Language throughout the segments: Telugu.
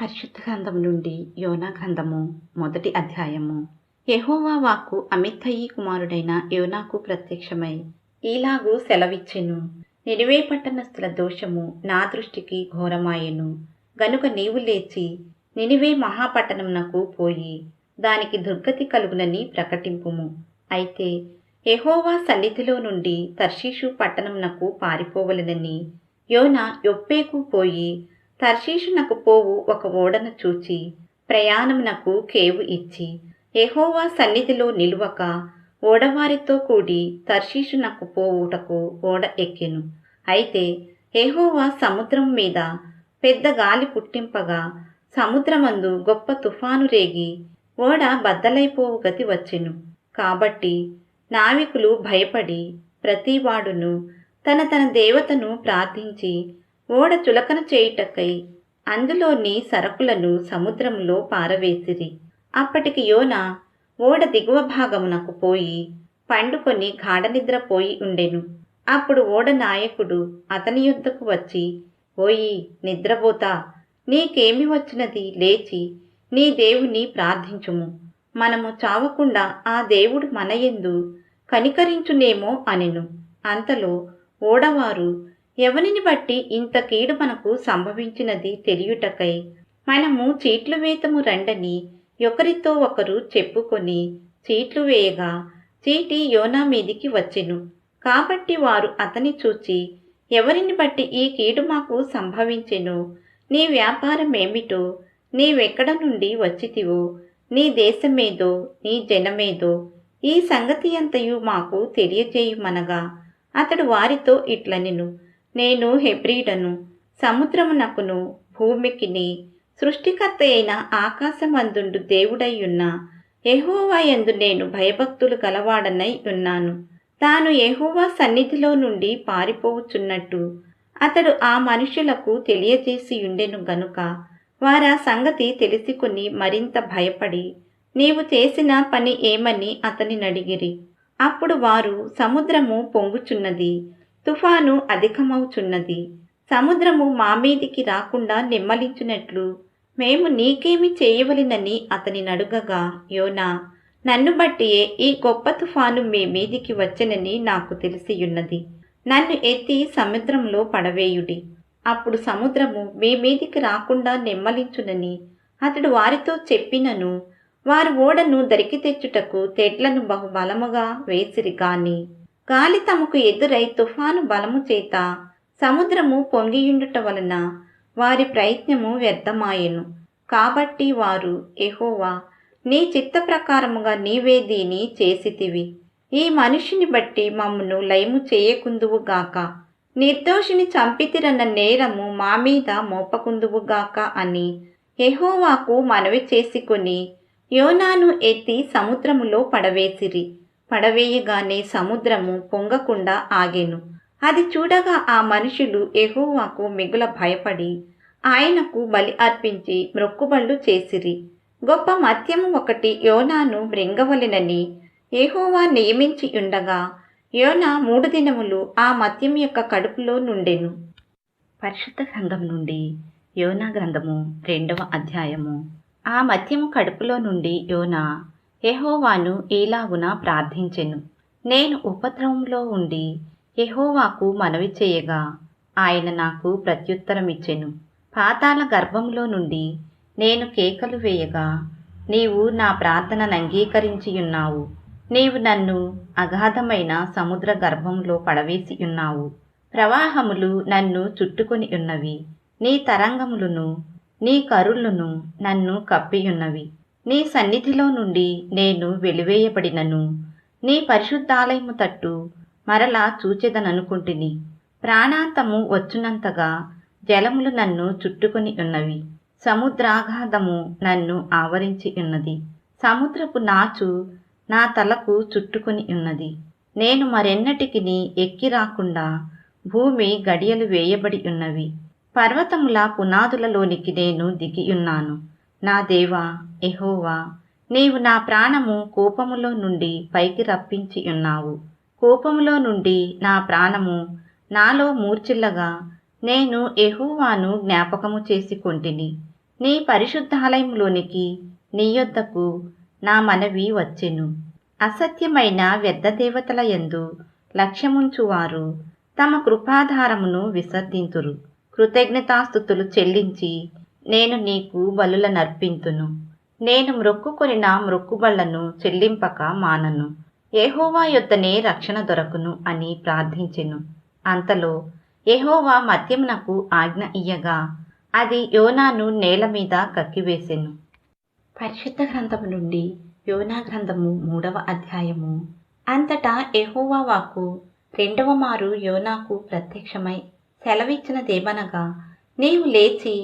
పరిశుద్ధ గ్రంథం నుండి యోనా గ్రంథము మొదటి అధ్యాయము. యహోవా వాక్కు అమిత్తయి కుమారుడైన యోనాకు ప్రత్యక్షమై ఈలాగు సెలవిచ్చెను. నినివే పట్టణస్థుల దోషము నా దృష్టికి ఘోరమాయెను. గనుక నీవు లేచి నినివే మహాపట్టణంనకు పోయి దానికి దుర్గతి కలుగునని ప్రకటింపుము. అయితే ఎహోవా సన్నిధిలో నుండి తర్షీషు పట్టణంనకు పారిపోవలెనని యోన యొప్పేకు పోయి తర్షీషునకు పోవు ఒక ఓడను చూచి ప్రయాణమునకు కేవు ఇచ్చి ఎహోవా సన్నిధిలో నిలువక ఓడవారితో కూడి తర్షీషునకు పోవుటకు ఓడ ఎక్కెను. అయితే ఎహోవా సముద్రం మీద పెద్ద గాలి పుట్టింపగా సముద్రమందు గొప్ప తుఫాను రేగి ఓడ బద్దలైపోవు గతి వచ్చెను. కాబట్టి నావికులు భయపడి ప్రతివాడును తన తన దేవతను ప్రార్థించి ఓడ చులకన చేయుటకై అందులోని సరకులను సముద్రంలో పారవేసిరి. అప్పటికి యోన ఓడ దిగువ భాగమునకు పోయి పండుకొని గాఢనిద్రపోయి ఉండెను. అప్పుడు ఓడ నాయకుడు అతని యుద్ధకు వచ్చి ఓయి నిద్రపోతా. నీకేమి వచ్చినది? లేచి నీ దేవుని ప్రార్థించుము. మనము చావకుండా ఆ దేవుడు మనయందు కనికరించునేమో అనెను. అంతలో ఓడవారు ఎవరిని బట్టి ఇంత కీడు మనకు సంభవించినది తెలియుటకై? మనము చీట్లు వేతము రండని ఒకరితో ఒకరు చెప్పుకొని చీట్లు వేయగా చీటి యోనా మీదికి వచ్చెను. కాబట్టి వారు అతని చూచి ఎవరిని బట్టి ఈ కీడు మాకు సంభవించెను? నీ వ్యాపారం ఏమిటో నీవెక్కడ నుండి వచ్చితివో? నీ దేశమేదో? నీ జనమేదో? ఈ సంగతి అంతయు మాకు తెలియజేయుమనగా అతడు వారితో ఇట్లనెను. నేను హెబ్రీడను సముద్రమునకును భూమికిని సృష్టికర్త అయిన ఆకాశమందుండు దేవుడయ్యున్న ఎహోవా యందు నేను భయభక్తులు గలవాడనై ఉన్నాను. తాను ఎహోవా సన్నిధిలో నుండి పారిపోవుచున్నట్టు అతడు ఆ మనుషులకు తెలియజేసి ఉండెను గనుక వారా సంగతి తెలుసుకుని మరింత భయపడి నీవు చేసిన పని ఏమని అతని నడిగిరి అప్పుడు వారు సముద్రము పొంగుచున్నది. తుఫాను అధికమవుచున్నది. సముద్రము మా మీదికి రాకుండా నెమ్మలించినట్లు. మేము నీకేమి చేయవలెనని అతని నడుగగా యోనా నన్ను బట్టియే ఈ గొప్ప తుఫాను మీ మీదికి వచ్చనని నాకు తెలిసియున్నది. నన్ను ఎత్తి సముద్రంలో పడవేయుడి. అప్పుడు సముద్రము మీ మీదికి రాకుండా నెమ్మలించునని అతడు వారితో చెప్పినను. వారు ఓడను దరికి తెచ్చుటకు తెడ్లను బహుబలముగా వేసిరి కానీ గాలి తమకు ఎదురై తుఫాను బలము చేత సముద్రము పొంగియుండుట వలన వారి ప్రయత్నము వ్యర్థమాయెను. కాబట్టి వారు ఎహోవా నీ చిత్త ప్రకారముగా నీవే దీని చేసితివి. ఈ మనిషిని బట్టి మమ్మను లయము చేయకుందువుగాక నిర్దోషిని చంపితిరన్న నేరము మా మీద మోపకుందువుగాక అని ఎహోవాకు మనవి చేసుకొని యోనాను ఎత్తి సముద్రములో పడవేసిరి. పడవేయగానే సముద్రము పొంగకుండా ఆగెను. అది చూడగా ఆ మనుషులు ఎహోవాకు మిగుల భయపడి ఆయనకు బలి అర్పించి మ్రొక్కుబళ్ళు చేసిరి. గొప్ప మత్యము ఒకటి యోనాను మృంగవలెనని ఏహోవా నియమించి ఉండగా యోనా మూడు దినములు ఆ మద్యం యొక్క కడుపులో నుండెను. పరిశుద్ధ సంఘం నుండి యోనా గ్రంథము రెండవ అధ్యాయము. ఆ మద్యము కడుపులో నుండి యోనా యహోవాను ఈలాగున ప్రార్థించెను. నేను ఉపద్రవంలో ఉండి యహోవాకు మనవి చేయగా ఆయన నాకు ప్రత్యుత్తరమిచ్చెను. పాతాల గర్భంలో నుండి నేను కేకలు వేయగా నీవు నా ప్రార్థనను అంగీకరించి ఉన్నావు నీవు నన్ను అగాధమైన సముద్ర గర్భంలో పడవేసి ఉన్నావు ప్రవాహములు నన్ను చుట్టుకొని ఉన్నవి నీ తరంగములను నీ కరులను నన్ను కప్పియున్నవి. నీ సన్నిధిలో నుండి నేను వెలివేయబడినను. నీ పరిశుద్ధాలయము తట్టు మరలా చూచెదననుకుంటుని. ప్రాణాంతము వచ్చునంతగా జలములు నన్ను చుట్టుకొని ఉన్నవి. సముద్రాఘాతము నన్ను ఆవరించి ఉన్నది. సముద్రపు నాచు నా తలకు చుట్టుకొని ఉన్నది. నేను మరెన్నటికి ఎక్కి రాకుండా భూమి గడియలు వేయబడి ఉన్నవి. పర్వతముల పునాదులలోనికి నేను దిగియున్నాను నా దేవా ఎహోవా నీవు నా ప్రాణము కోపములో నుండి పైకి రప్పించి ఉన్నావు. కోపములో నుండి నా ప్రాణము నాలో మూర్చిల్లగా నేను ఎహోవాను జ్ఞాపకము చేసుకొంటిని. నీ పరిశుద్ధాలయంలోనికి నీ యొద్దకు నా మనవి వచ్చెను. అసత్యమైన వ్యర్థ దేవతల యందు లక్ష్యముంచువారు తమ కృపాధారమును విసర్జింతురు. కృతజ్ఞతాస్థుతులు చెల్లించి నేను నీకు బలుల నర్పింతును నేను మ్రొక్కుకొనిన మ్రొక్కుబళ్ళను చెల్లింపక మానను. ఏహోవా యొద్దనే రక్షణ దొరకును అని ప్రార్థించెను. అంతలో యెహోవా మద్యమునకు ఆజ్ఞ ఇయ్యగా అది యోనాను నేల మీద కక్కివేసెను. పరిశుద్ధ గ్రంథము నుండి యోనా గ్రంథము మూడవ అధ్యాయము. అంతటా ఎహోవా వాకు రెండవ మారు యోనాకు ప్రత్యక్షమై సెలవిచ్చిన దేవనగా నీవు లేచి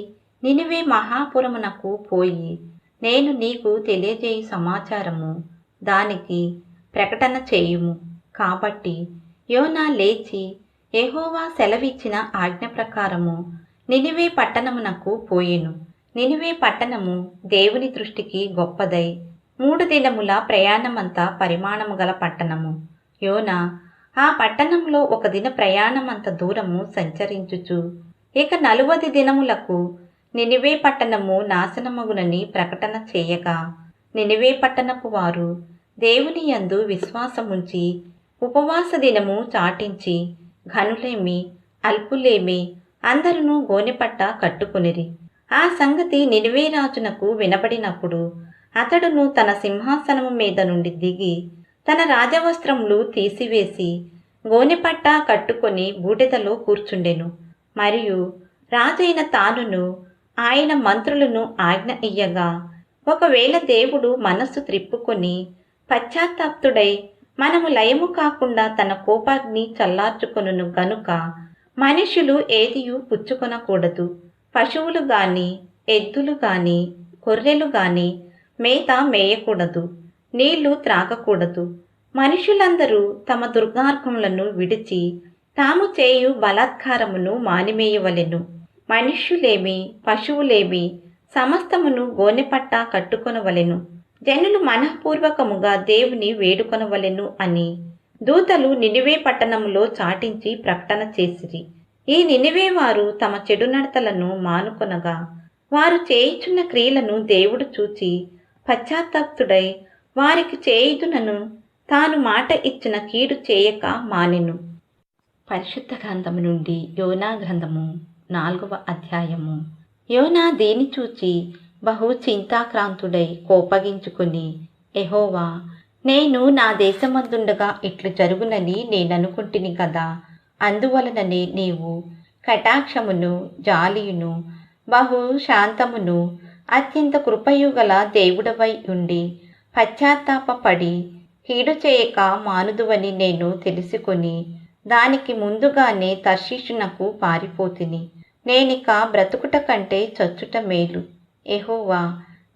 నినివే మహాపురమునకు పోయి నేను నీకు తెలియజేయు సమాచారము. దానికి ప్రకటన చేయుము. కాబట్టి యోనా లేచి ఎహోవా సెలవిచ్చిన ఆజ్ఞ ప్రకారము నినివే పట్టణమునకు పోయెను. నినివే పట్టణము దేవుని దృష్టికి గొప్పదై మూడు దినముల ప్రయాణమంతా పరిమాణము గల పట్టణము. యోనా ఆ పట్టణంలో ఒక దిన ప్రయాణమంత దూరము సంచరించుచు ఇక నలువది దినములకు నినివే పట్టణము నాశనమగునని ప్రకటన చేయగా నినివే పట్టణపు వారు దేవుని యందు విశ్వాసముంచి ఉపవాస దినము చాటించి ఘనులేమి అల్పులేమి అందరును గోనెపట్ట కట్టుకునిరి. ఆ సంగతి నినివే రాజునకు వినబడినప్పుడు అతడును తన సింహాసనము మీద నుండి దిగి తన రాజవస్త్రములు తీసివేసి గోనెపట్ట కట్టుకొని బూడిదలో కూర్చుండెను. మరియు రాజైన తానును ఆయన మంత్రులను ఆజ్ఞ ఇయ్యగా. ఒకవేళ దేవుడు మనస్సు త్రిప్పుకొని పశ్చాత్తాప్తుడై మనము లయము కాకుండా తన కోపాగ్ని చల్లార్చుకొనును గనుక మనుషులు ఏదియూ పుచ్చుకొనకూడదు. పశువులు గాని ఎద్దులు గాని గొర్రెలు గాని మేత మేయకూడదు. నీళ్ళు త్రాగకూడదు. మనుషులందరూ తమ దుర్గార్గములను విడిచి తాము చేయు బలాత్కారమును మానిమేయవలెను. మనుష్యులేమి పశువులేమి సమస్తమును గోనెపట్ట కట్టుకొనవలెను. జనులు మనఃపూర్వకముగా దేవుని వేడుకొనవలెను అని దూతలు నినివే పట్టణములో చాటించి ప్రకటన చేసిరి. ఈ నినివే వారు తమ చెడు నడతలను మానుకొనగా వారు చేయుచున్న క్రియలను దేవుడు చూచి పశ్చాత్తాప్తుడై వారికి చేయుదునను తాను మాట ఇచ్చిన కీడు చేయక మానెను. పరిశుద్ధ గ్రంథము నుండి యోనా గ్రంథము. నాలుగవ అధ్యాయము. యోనా దేని చూచి బహు చింతాక్రాంతుడై కోపగించుకుని ఎహోవా నేను నా దేశమందుండగా ఇట్లు జరుగునని నేననుకుంటుని కదా. అందువలననే నీవు కటాక్షమును జాలియును బహు శాంతమును అత్యంత కృపయుగల దేవుడవై ఉండి పశ్చాత్తాపడి కీడు చేయక మానుదువని నేను తెలుసుకొని దానికి ముందుగానే తర్షీషునకు పారిపోతిని. నేనిక బ్రతుకుట కంటే చచ్చుట మేలు. ఎహోవా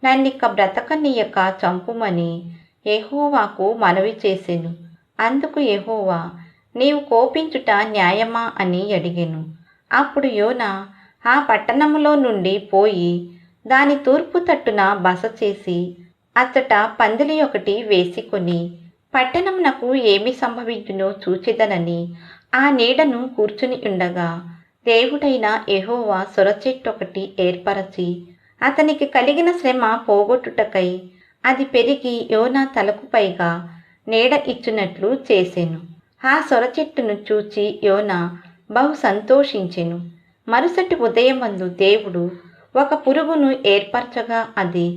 నన్నిక బ్రతకనీయక చంపుమని ఎహోవాకు మనవి చేసెను. అందుకు ఎహోవా నీవు కోపించుట న్యాయమా అని అడిగెను. అప్పుడు యోన ఆ పట్టణములో నుండి పోయి దాని తూర్పు తట్టున బస చేసి అచ్చట పందిలి ఒకటి వేసుకొని పట్టణమునకు ఏమి సంభవించునో చూచెదనని ఆ నీడను కూర్చుని ఉండగా దేవుడైన ఎహోవా సొరచెట్టొకటి ఏర్పరచి అతనికి కలిగిన శ్రమ పోగొట్టుటకై అది పెరిగి యోనా తలకు పైగా నీడ ఇచ్చినట్లు చేసెను. ఆ సొరచెట్టును చూచి యోనా బహు సంతోషించెను. మరుసటి ఉదయమందు దేవుడు ఒక పురుగును ఏర్పరచగా అది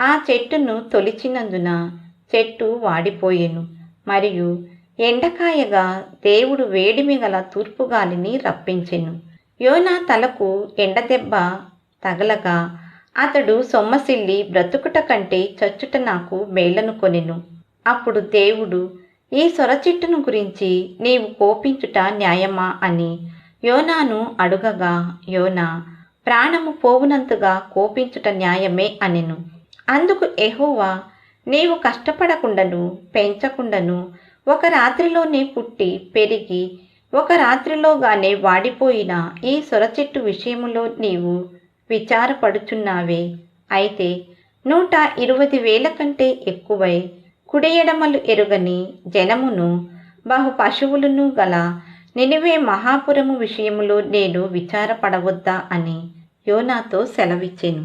ఆ చెట్టును తొలిచినందున చెట్టు వాడిపోయెను. మరియు ఎండకాయగా దేవుడు వేడిమి గల తూర్పు గాలిని రప్పించెను. యోనా తలకు ఎండదెబ్బ తగలగా అతడు సొమ్మసిల్లి బ్రతుకుట కంటే చచ్చుట నాకు మేలనుకొనెను అప్పుడు దేవుడు ఈ సొరచెట్టును గురించి నీవు కోపించుట న్యాయమా అని యోనాను అడుగగా యోనా ప్రాణము పోవునంతగా కోపించుట న్యాయమే అనెను. అందుకు ఎహోవా నీవు కష్టపడకుండను పెంచకుండను ఒక రాత్రిలోనే పుట్టి పెరిగి ఒక రాత్రిలోగానే వాడిపోయిన ఈ సొరచెట్టు విషయంలో నీవు విచారపడుచున్నావే. అయితే నూట ఇరవై వేల కంటే ఎక్కువై కుడియడమలు ఎరుగని జనమును బహు పశువులను గల నినివే మహాపురము విషయములో నేను విచారపడవద్దా అని యోనాతో సెలవిచ్చెను.